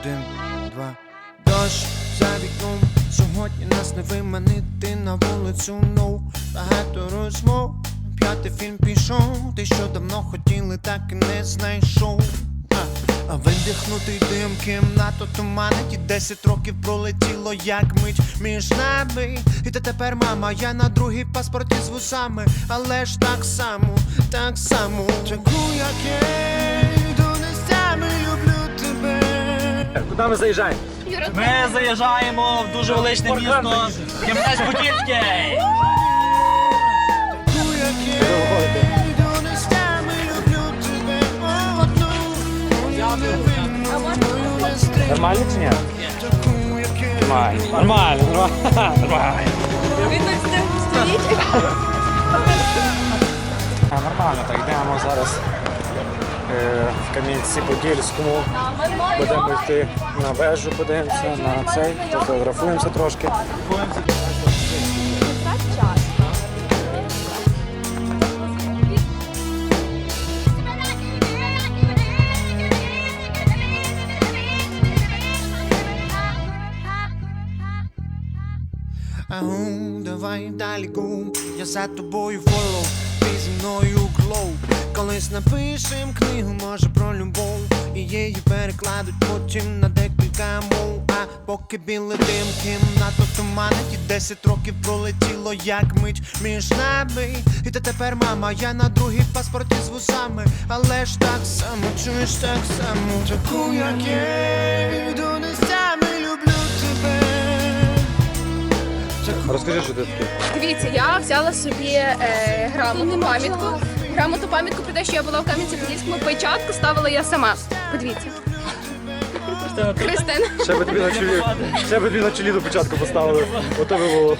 Один, два. Дощ за вікном. Сьогодні нас не виманити на вулицю. Ну, багато розмов. П'ятий фільм пішов. Ти що давно хотіли, так і не знайшов. А, видихнутий дим кімнату туманить І десять років пролетіло, як мить між нами. І ти тепер мама, я на другій паспорті з вусами, але ж так само, так само. Таку, як я, Куди ми заїжджаємо? Ми заїжджаємо в дуже величне місто Кам'янець-Подільський. Нормально чи ні? Нормально. Нормально, нормально. Нормально. А, Нормально, так йдемо зараз в Кам'янці-Подільському. Будемо йти на вежу, подивимося на цей, фотографуємося трошки. Агу, давай далі гум, я за тобою фоллоу, ти зі мною глоу. Колись напишем книгу, може про любов, і її перекладуть потім на декілька мов. А поки білий дим кімнату туманить, і десять років пролетіло, як мить між нами. І ти тепер мама, я на другій паспорті з вусами, але ж так само, чуєш так само, таку, як я, йду нестями, люблю тебе. Розкажи, що ти таке. Дивіться, я взяла собі е, грамоту пам'ятку. Грамоту пам'ятку про те, що я була в Кам'янці-Подільському початку, ставила я сама. Подивіться. Христина. Ще би тобі на чолі, ще би тобі на чолі до початку поставили. Ото би було.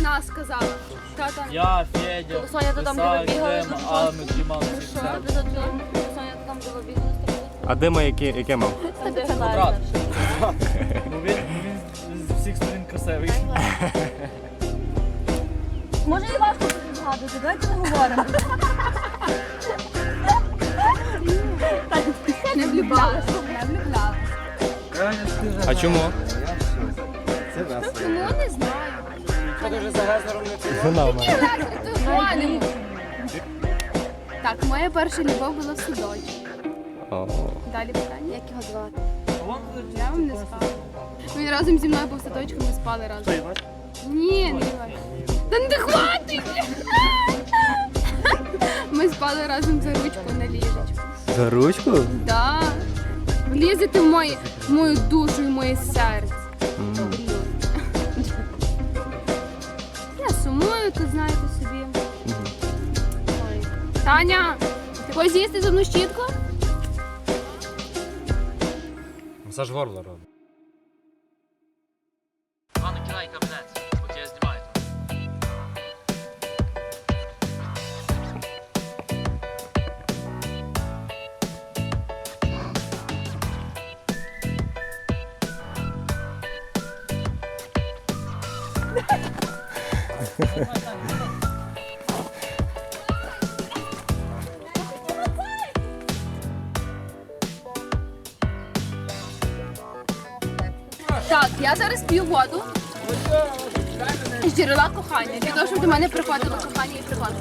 Десна сказала. Тата. Я, Федя, Соня, ти там Ісак, де ви бігали, Дема, що а ти ми знімалися. Що ти тут? Соня, ти там було бігала з тобою? А Дима яке, яке мав? Квадрат. Ну він, він з всіх сторін красивий. Може і важко тобі згадувати, давайте не говоримо. Не влюблялася. Не влюблялася. А чому? Чому не знаю. Дуже за гезером не Туманимо. Так, моя перша любов була в садочку. Далі питання. Як його звати? Я вам не скажу. Він разом зі мною був в садочку, ми спали разом. Ні, не Іван. Та не хватить! Ми спали разом за ручку на ліжечку. За ручку? Да. Влізете в, мої, в мою душу і в моє серце. Тут знаєте собі. Ой. Таня, ти хочеш з'їсти зубну щітку? Масаж горла робить. Так, я зараз п'ю воду. З джерела кохання. Для того, щоб до мене приходило кохання і приходило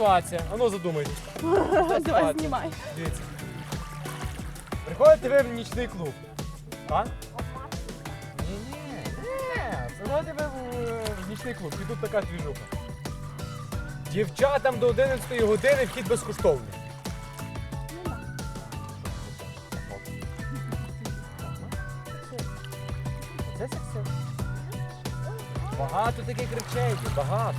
ситуація. Ану задумайтесь. Давай знімай. Дивіться. Приходите ви в нічний клуб. Так? Ні, ні, ні. Приходите ви в, в нічний клуб, і тут така двіжуха. Дівчатам до 11 години вхід безкоштовний. Це все все. Багато таких речей, багато.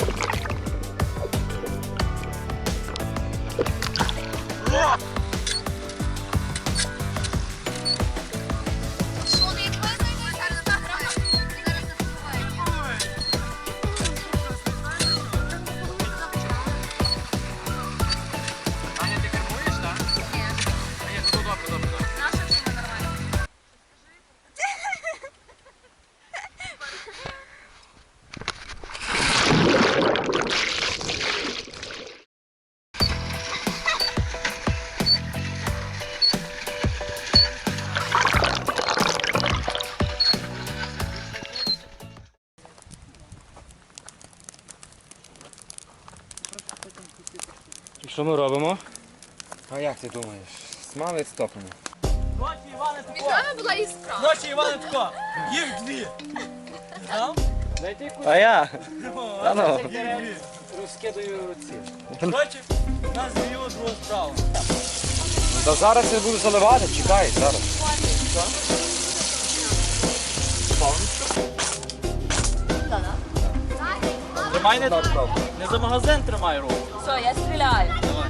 що ми робимо? А як ти думаєш? Смалець топимо. Ночі Іване Між нами була іскра. Ночі Іване тако. Їх дві. Знав? А я? Та ну. Їх дві. Розкидаю руці. Ночі нас зліво, друга справа. Та зараз я буду заливати, чекай, зараз. Тримай не, не за магазин тримай руку. Все, я стріляю. Давай.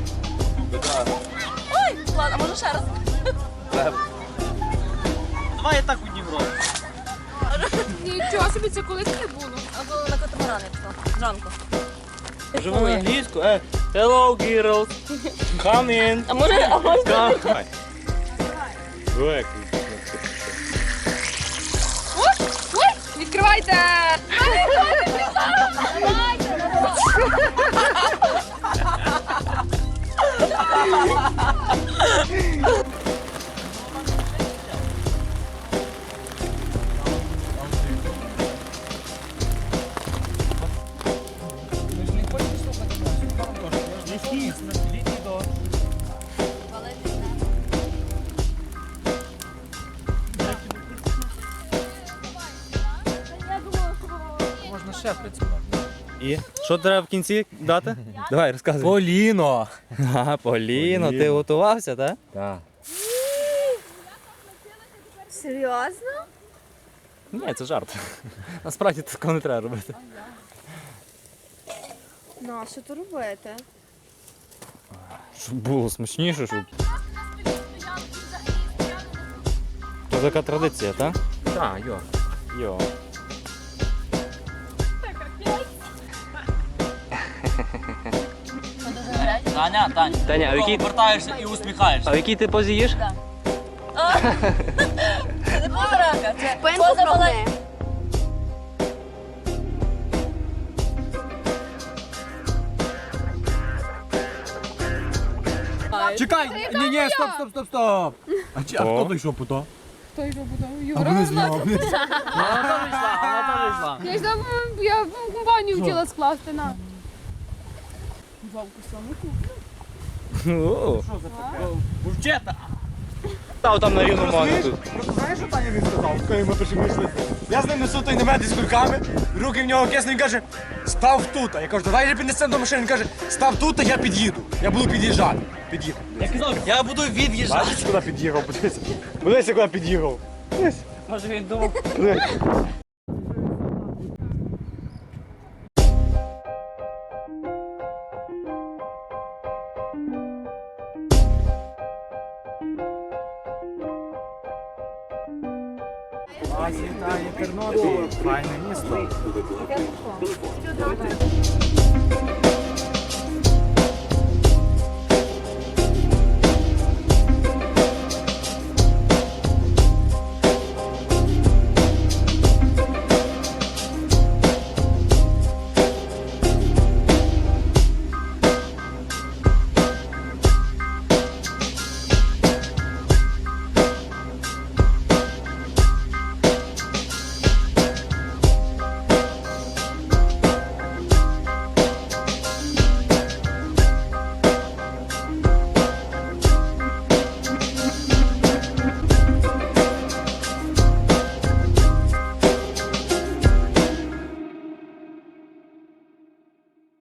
Ой, ладно, а може ще раз? Давай я так однім роблю. Нічого собі, це коли таке було? Або на катамарани пішла. Зранку. Живу англійську. Е, hello, girls. Come in. А може, а може? Come. Ой, ой, відкривайте! Можна ще працювати. І? Що треба в кінці дати? Давай, розказуй. Поліно. Ага, Поліно, ти готувався, так? Так. Серйозно? Ні, це жарт. Насправді такого не треба робити. Ну, а що то робити? Щоб було смачніше, щоб. То така традиція, так? Так, йо. Йо. Таня, Таня. Таня, а в якій, Повертаєшся і усміхаєшся. а в якій ти позі їш? Це не поза рака, це поза прогни. Чекай! Ні, ні, стоп, стоп, стоп, стоп! А, чи, а хто той що потом? Хто його буде? Юра? вони зняли. Вона теж йшла, вона теж йшла. Я ж там, я в компанію вчила скласти на. Вовку саму О, Бурчета. Та там на рівному Розумієш? тут. Просто знаєш, що Таня він сказав, коли ми перші вийшли? Я з ним несу той намет із кульками, руки в нього кисне, він каже, став тут. Я кажу, давай же піднесемо до машини. Він каже, став тут, а я під'їду. Я буду під'їжджати. Під'їхав. Я казав, я буду від'їжджати. Бачиш, куди під'їхав? Подивися. Подивися, куди під'їхав. Може він думав. っい。